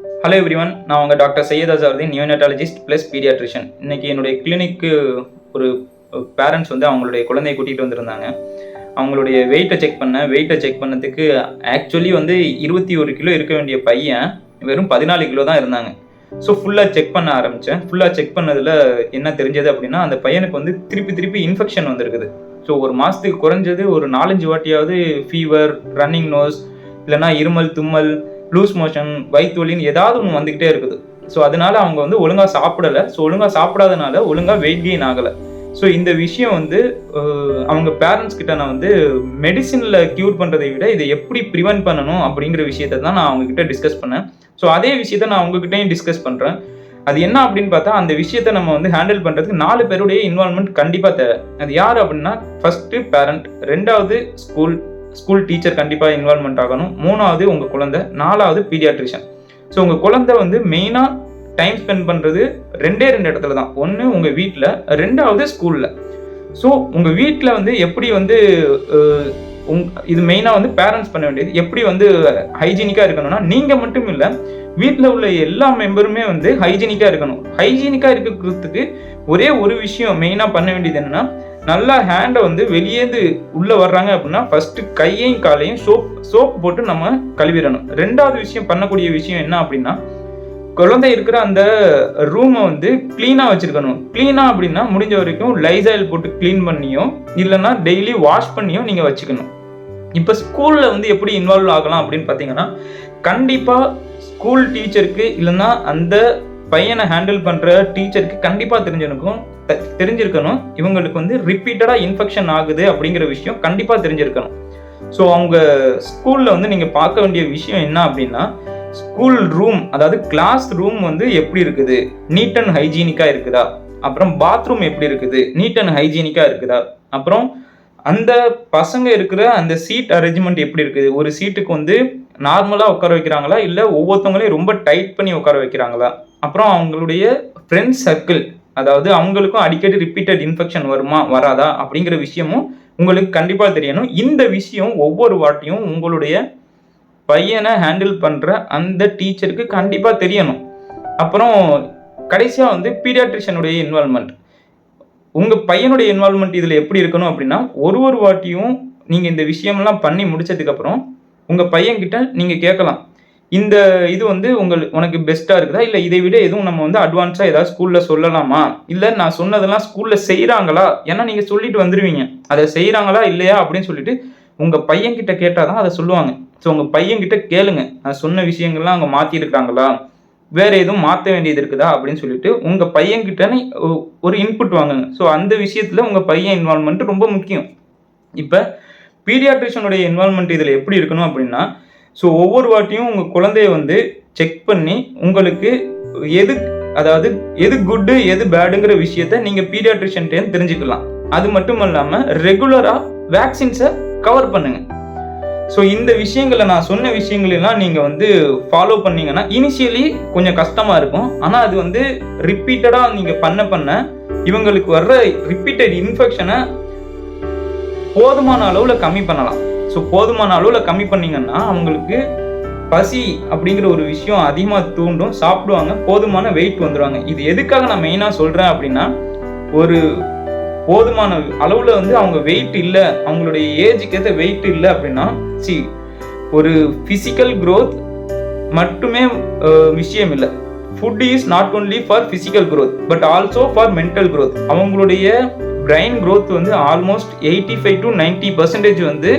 Hello everyone நான் உங்கள் doctor Syed Azharuddin neonatologist plus pediatrician இன்னைக்கு என்னுடைய கிளினிக்கு ஒரு பேரண்ட்ஸ் வந்து அவங்களுடைய குழந்தையை கூட்டிகிட்டு வந்திருந்தாங்க. அவங்களுடைய வெயிட்டை செக் பண்ண வெயிட்டை செக் பண்ணதுக்கு ஆக்சுவலி வந்து இருபத்தி ஒரு கிலோ இருக்க வேண்டிய பையன் வெறும் பதினாலு கிலோ தான் இருந்தாங்க. ஸோ ஃபுல்லாக செக் பண்ண ஆரம்பித்தேன் ஃபுல்லாக செக் பண்ணதில் என்ன தெரிஞ்சது அப்படின்னா அந்த பையனுக்கு வந்து திருப்பி திருப்பி இன்ஃபெக்ஷன் வந்திருக்குது. ஸோ ஒரு மாதத்துக்கு குறைஞ்சது ஒரு நாலஞ்சு வாட்டியாவது ஃபீவர் ரன்னிங் நோஸ் இல்லைன்னா இருமல் தும்மல் லூஸ் மோஷன் வயிற்றுவலின்னு ஏதாவது ஒன்று வந்துக்கிட்டே இருக்குது. ஸோ அதனால அவங்க வந்து ஒழுங்காக சாப்பிடலை. ஸோ ஒழுங்காக சாப்பிடாதனால ஒழுங்காக வெயிட் கெயின் ஆகலை. ஸோ இந்த விஷயம் வந்து அவங்க பேரண்ட்ஸ் கிட்ட நான் வந்து மெடிசினில் க்யூர் பண்ணுறதை விட இதை எப்படி ப்ரிவென்ட் பண்ணணும் அப்படிங்கிற விஷயத்தை தான் நான் அவங்கக்கிட்ட டிஸ்கஸ் பண்ணேன். ஸோ அதே விஷயத்த நான் உங்ககிட்டயும் டிஸ்கஸ் பண்ணுறேன் அது என்ன அப்படின்னு பார்த்தா அந்த விஷயத்தை நம்ம வந்து ஹேண்டில் பண்ணுறதுக்கு நாலு பேருடைய இன்வால்மெண்ட் கண்டிப்பாக தேவை. அது யார் அப்படின்னா ஃபஸ்ட்டு பேரண்ட் ரெண்டாவது ஸ்கூல் ஸ்கூல் டீச்சர் கண்டிப்பாக இன்வால்மெண்ட் ஆகணும். மூணாவது உங்கள் குழந்தை நாலாவது பீடியாட்ரிஷியன் ஸோ உங்கள் குழந்தை வந்து மெயினாக டைம் ஸ்பெண்ட் பண்ணுறது ரெண்டே ரெண்டு இடத்துல தான். ஒன்று உங்கள் வீட்டில் ரெண்டாவது ஸ்கூலில் ஸோ உங்கள் வீட்டில் வந்து எப்படி வந்து உங் இது மெயினாக வந்து பேரண்ட்ஸ் பண்ண வேண்டியது எப்படி வந்து ஹைஜீனிக்காக இருக்கணும்னா நீங்கள் மட்டும் இல்லை வீட்டில் உள்ள எல்லா மெம்பருமே வந்து ஹைஜீனிக்காக இருக்கணும். ஹைஜீனிக்காக இருக்கிறதுக்கு ஒரே ஒரு விஷயம் மெயினாக பண்ண வேண்டியது என்னென்னா நல்லா ஹேண்டை வந்து வெளியேந்து உள்ளே வர்றாங்க அப்படின்னா ஃபஸ்ட்டு கையையும் காலையும் சோப் சோப் போட்டு நம்ம கழுவிடணும். ரெண்டாவது விஷயம் பண்ணக்கூடிய விஷயம் என்ன அப்படின்னா குழந்தை இருக்கிற அந்த ரூமை வந்து க்ளீனாக வச்சுருக்கணும். க்ளீனாக அப்படின்னா முடிஞ்ச வரைக்கும் லைசாயில் போட்டு க்ளீன் பண்ணியோ இல்லைன்னா டெய்லி வாஷ் பண்ணியோ நீங்கள் வச்சுக்கணும். இப்போ ஸ்கூலில் வந்து எப்படி இன்வால்வ் ஆகலாம் அப்படின்னு பார்த்தீங்கன்னா கண்டிப்பாக ஸ்கூல் டீச்சருக்கு இல்லைன்னா அந்த பையனை ஹேண்டில் பண்ணுற டீச்சருக்கு கண்டிப்பாக தெரிஞ்சிருக்கும். த- தெரிஞ்சிருக்கணும். இவங்களுக்கு வந்து ரிப்பீட்டடாக இன்ஃபெக்ஷன் ஆகுது அப்படிங்கிற விஷயம் கண்டிப்பாக தெரிஞ்சிருக்கணும். ஸோ அவங்க ஸ்கூலில் வந்து நீங்கள் பார்க்க வேண்டிய விஷயம் என்ன அப்படின்னா ஸ்கூல் ரூம் அதாவது கிளாஸ் ரூம் வந்து எப்படி இருக்குது? நீட் அண்ட் ஹைஜீனிக்காக இருக்குதா? அப்புறம் பாத்ரூம் எப்படி இருக்குது? நீட் அண்ட் ஹைஜீனிக்காக இருக்குதா? அப்புறம் அந்த பசங்க இருக்கிற அந்த சீட் அரேஞ்ச்மெண்ட் எப்படி இருக்குது? ஒரு சீட்டுக்கு வந்து நார்மலாக உட்கார வைக்கிறாங்களா? இல்லை ஒவ்வொருத்தவங்களையும் ரொம்ப டைட் பண்ணி உட்கார வைக்கிறாங்களா? அப்புறம் அவங்களுடைய ஃப்ரெண்ட்ஸ் சர்க்கிள் அதாவது அவங்களுக்கும் அடிக்கடி ரிப்பீட்டட் இன்ஃபெக்ஷன் வருமா வராதா அப்படிங்கிற விஷயமும் உங்களுக்கு கண்டிப்பாக தெரியணும். இந்த விஷயம் ஒவ்வொரு வாட்டியும் உங்களுடைய பையனை ஹேண்டில் பண்ணுற அந்த டீச்சருக்கு கண்டிப்பாக தெரியணும். அப்புறம் கடைசியாக வந்து பீடியாட்ரிஷனுடைய இன்வால்மெண்ட் உங்கள் பையனுடைய இன்வால்மெண்ட் இதில் எப்படி இருக்கணும் அப்படின்னா ஒரு ஒரு வாட்டியும் நீங்கள் இந்த விஷயம்லாம் பண்ணி முடிச்சதுக்கப்புறம் உங்கள் பையன்கிட்ட நீங்கள் கேட்கலாம். இந்த இது வந்து உங்கள் உனக்கு பெஸ்ட்டாக இருக்குதா? இல்லை இதை விட எதுவும் நம்ம வந்து அட்வான்ஸாக ஏதாவது ஸ்கூலில் சொல்லலாமா? இல்லை நான் சொன்னதெல்லாம் ஸ்கூலில் செய்கிறாங்களா ஏன்னா நீங்கள் சொல்லிட்டு வந்துடுவீங்க அதை செய்கிறாங்களா இல்லையா? அப்படின்னு சொல்லிட்டு உங்கள் பையன்கிட்ட கேட்டால் தான் அதை சொல்லுவாங்க. ஸோ உங்கள் பையன்கிட்ட கேளுங்க. நான் சொன்ன விஷயங்கள்லாம் அவங்க மாற்றிருக்காங்களா வேறு எதுவும் மாற்ற வேண்டியது இருக்குதா? அப்படின்னு சொல்லிட்டு உங்கள் பையன்கிட்ட ஒரு இன்புட் வாங்குங்க. ஸோ அந்த விஷயத்தில் உங்கள் பையன் இன்வால்மெண்ட் ரொம்ப முக்கியம். இப்போ பீடியாட்ரிஷனுடைய இன்வால்மெண்ட் இதில் எப்படி இருக்கணும் அப்படின்னா ஸோ ஒவ்வொரு வாட்டியும் உங்கள் குழந்தைய வந்து செக் பண்ணி உங்களுக்கு எது அதாவது எது குட்டு எது பேடுங்கிற விஷயத்த நீங்கள் பீடியாட்ரிஷன்ட்டேருந்து தெரிஞ்சுக்கலாம். அது மட்டும் இல்லாமல் ரெகுலராக வேக்சின்ஸை கவர் பண்ணுங்க. ஸோ இந்த விஷயங்களை நான் சொன்ன விஷயங்களெல்லாம் நீங்கள் வந்து ஃபாலோ பண்ணீங்கன்னா இனிஷியலி கொஞ்சம் கஷ்டமாக இருக்கும். ஆனால் அது வந்து ரிப்பீட்டடாக நீங்கள் பண்ண பண்ண இவங்களுக்கு வர்ற ரிப்பீட்டட் இன்ஃபெக்ஷனை போதுமான அளவில் கம்மி பண்ணலாம். ஸோ போதுமான அளவில் கம்மி பண்ணிங்கன்னா அவங்களுக்கு பசி அப்படிங்கிற ஒரு விஷயம் அதிகமாக தூண்டும் சாப்பிடுவாங்க போதுமான வெயிட் வந்துடுவாங்க இது எதுக்காக நான் மெயினாக சொல்கிறேன் அப்படின்னா ஒரு போதுமான அளவில் வந்து அவங்க வெயிட் இல்லை அவங்களுடைய ஏஜுக்கு ஏற்ற வெயிட் இல்லை அப்படின்னா சி ஒரு ஃபிசிக்கல் க்ரோத் மட்டுமே விஷயம் இல்லை. Food is not only for physical growth but also for mental growth அவங்களுடைய பிரெயின் க்ரோத் வந்து almost eighty five to ninety percentage வந்து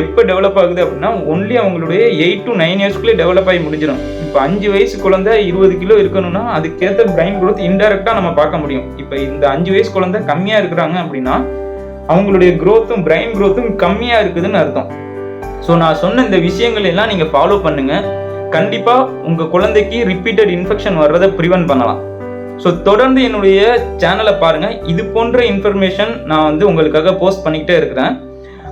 எப்போ டெவலப் ஆகுது அப்படின்னா ஒன்லி அவங்களுடைய எயிட் டு நைன் இயர்ஸ்க்குள்ளே டெவலப் ஆகி முடிஞ்சிடும் இப்போ அஞ்சு வயசு குழந்தை இருபது கிலோ இருக்கணும்னா அதுக்கேற்ற பிரைன் குரோத் இன்டெரக்டாக நம்ம பார்க்க முடியும். இப்போ இந்த அஞ்சு வயசு குழந்தை கம்மியாக இருக்கிறாங்க அப்படின்னா அவங்களுடைய க்ரோத்தும் பிரைன் க்ரோத்தும் கம்மியாக இருக்குதுன்னு அர்த்தம். ஸோ நான் சொன்ன இந்த விஷயங்கள் எல்லாம் நீங்கள் ஃபாலோ பண்ணுங்கள் கண்டிப்பாக உங்கள் குழந்தைக்கு ரிப்பீட்டட் இன்ஃபெக்ஷன் வர்றதை ப்ரிவென்ட் பண்ணலாம். ஸோ தொடர்ந்து என்னுடைய சேனலை பாருங்கள் இது போன்ற இன்ஃபர்மேஷன் நான் வந்து உங்களுக்காக போஸ்ட் பண்ணிக்கிட்டே இருக்கிறேன்.